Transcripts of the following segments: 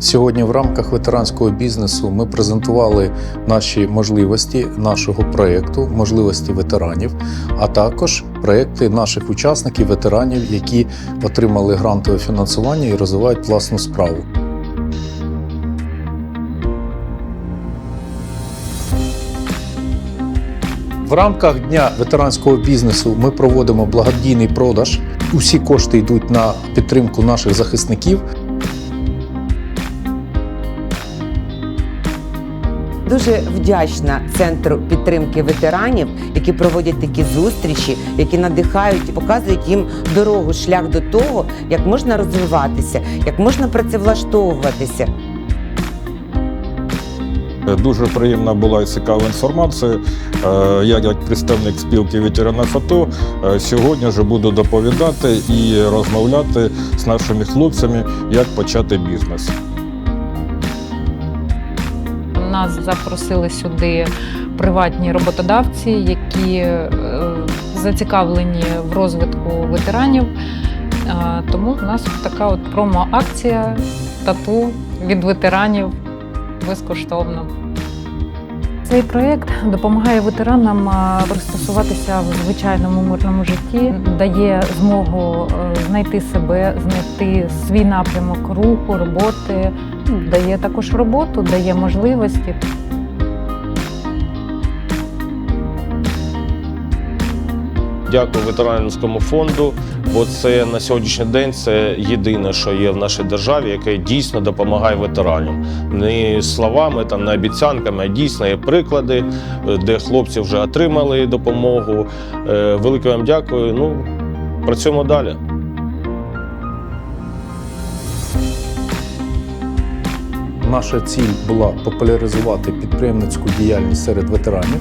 Сьогодні в рамках ветеранського бізнесу ми презентували наші можливості нашого проєкту, можливості ветеранів, а також проєкти наших учасників, ветеранів, які отримали грантове фінансування і розвивають власну справу. В рамках дня ветеранського бізнесу ми проводимо благодійний продаж. Усі кошти йдуть на підтримку наших захисників. Дуже вдячна центру підтримки ветеранів, які проводять такі зустрічі, які надихають показують їм дорогу, шлях до того, як можна розвиватися, як можна працевлаштовуватися. Дуже приємна була і цікава інформація. Е, Я, як представник спілки ветеранів АТО, е, сьогодні вже буду доповідати і розмовляти з нашими хлопцями, як почати бізнес. Нас запросили сюди приватні роботодавці, які е, зацікавлені в розвитку ветеранів. Тому в нас така от промо-акція тату від ветеранів безкоштовно. Цей проєкт допомагає ветеранам пристосуватися в звичайному мирному житті, дає змогу е, знайти себе, знайти свій напрямок руху, роботи, дає також роботу, дає можливості. Дякую ветеранському фонду, бо це на сьогоднішній день це єдине, що є в нашій державі, яке дійсно допомагає ветеранам. Не словами, там, не обіцянками, а дійсно є приклади, де хлопці вже отримали допомогу. Е, Велике вам дякую. Ну, працюємо далі. Наша ціль була популяризувати підприємницьку діяльність серед ветеранів,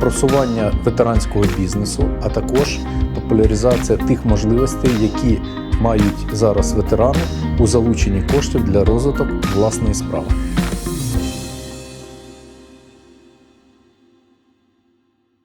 просування ветеранського бізнесу, а також популяризація тих можливостей, які мають зараз ветерани у залученні коштів для розвиток власної справи.